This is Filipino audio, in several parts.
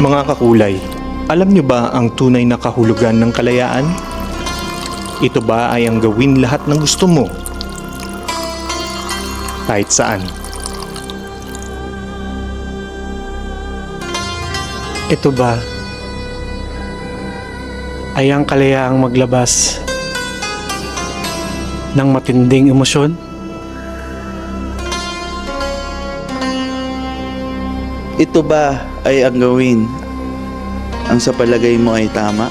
Mga kakulay, alam nyo ba ang tunay na kahulugan ng kalayaan? Ito ba ay ang gawin lahat ng gusto mo? Kahit saan. Ito ba ay ang kalayaang maglabas ng matinding emosyon? Ito ba ay ang gawin ang sa palagay mo ay tama?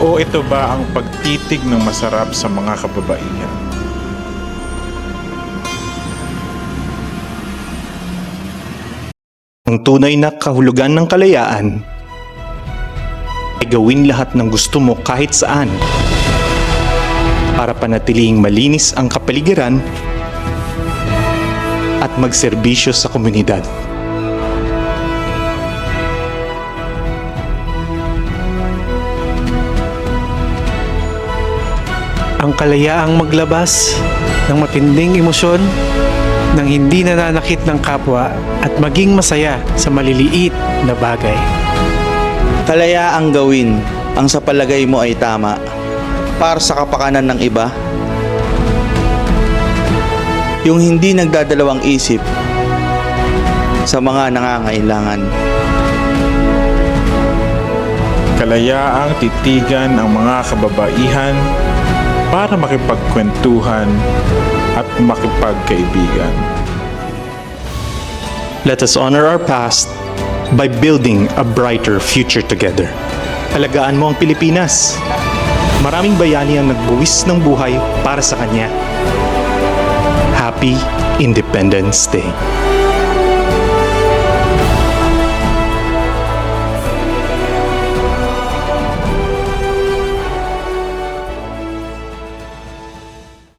O ito ba ang pagtitig ng masarap sa mga kababaihan? Ang tunay na kahulugan ng kalayaan ay gawin lahat ng gusto mo kahit saan para panatiling malinis ang kapaligiran at magserbisyo sa komunidad. Ang kalayaang maglabas ng matinding emosyon nang hindi nananakit ng kapwa at maging masaya sa maliliit na bagay. Kalayaang gawin ang sa palagay mo ay tama para sa kapakanan ng iba? Yung hindi nagdadalawang isip sa mga nangangailangan. Kalayaang titigan ang mga kababaihan para makipagkwentuhan at makipagkaibigan. Let us honor our past by building a brighter future together. Alagaan mo ang Pilipinas. Maraming bayani ang nagbuwis ng buhay para sa kanya. Happy Independence Day.